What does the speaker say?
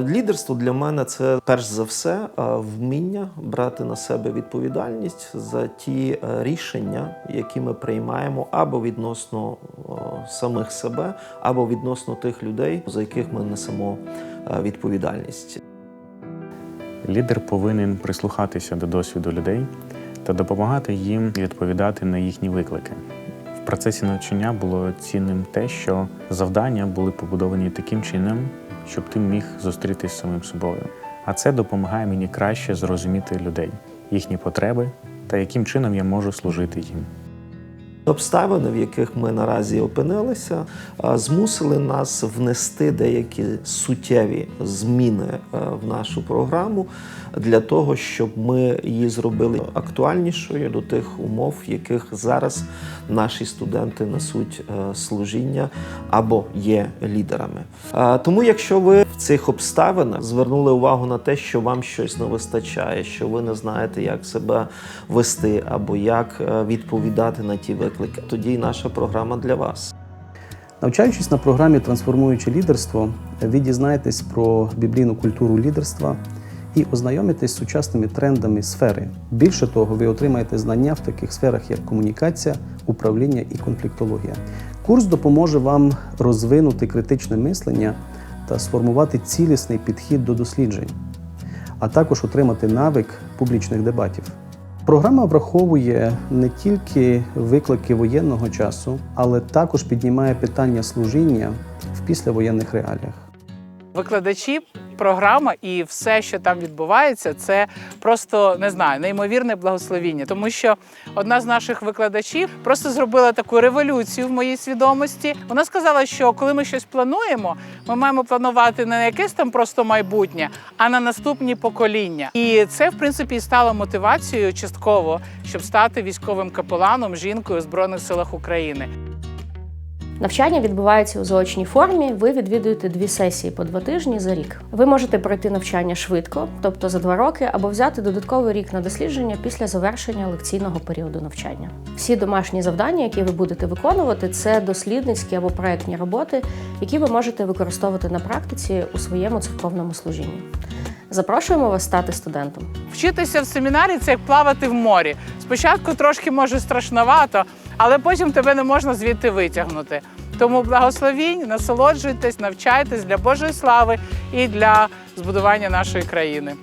Лідерство для мене це перш за все вміння брати на себе відповідальність за ті е, рішення, які ми приймаємо або відносно самих себе, або відносно тих людей, за яких ми несемо е, відповідальність. Лідер повинен прислухатися до досвіду людей та допомагати їм відповідати на їхні виклики. В процесі навчання було цінним те, що завдання були побудовані таким чином, щоб ти міг зустрітися з самим собою. А це допомагає мені краще зрозуміти людей, їхні потреби та яким чином я можу служити їм. Обставини, в яких ми наразі опинилися, змусили нас внести деякі суттєві зміни е, в нашу програму для того, щоб ми її зробили актуальнішою до тих умов, в яких зараз наші студенти несуть е, служіння або є лідерами. Тому, якщо ви в цих обставинах звернули увагу на те, що вам щось не вистачає, що ви не знаєте, як себе вести або як е, відповідати на ті виклики, тоді й наша програма для вас. Навчаючись на програмі Трансформуюче лідерство, ви дізнаєтесь про біблійну культуру лідерства і ознайомитесь з сучасними трендами сфери. Більше того, ви отримаєте знання в таких сферах, як комунікація, управління і конфліктологія. Курс допоможе вам розвинути критичне мислення та сформувати цілісний підхід до досліджень, а також отримати навик публічних дебатів. Програма враховує не тільки виклики воєнного часу, але також піднімає питання служіння в післявоєнних реаліях. Викладачі, програма і все, що там відбувається, це просто не знаю, неймовірне благословіння. Тому що одна з наших викладачів просто зробила таку революцію в моїй свідомості. Вона сказала, що коли ми щось плануємо, ми маємо планувати не на якесь там просто майбутнє, а на наступні покоління. І це, в принципі, стало мотивацією частково, щоб стати військовим капеланом жінкою в Збройних силах України. Навчання відбувається у заочній формі. Ви відвідуєте дві сесії по два тижні за рік. Ви можете пройти навчання швидко, тобто за два роки, або взяти додатковий рік на дослідження після завершення лекційного періоду навчання. Всі домашні завдання, які ви будете виконувати, це дослідницькі або проектні роботи, які ви можете використовувати на практиці у своєму церковному служінні. Запрошуємо вас стати студентом. Вчитися в семінарі це як плавати в морі. Спочатку трошки може страшновато, але потім тебе не можна звідти витягнути. Тому благословінь, насолоджуйтесь, навчайтесь для Божої слави і для збудування нашої країни.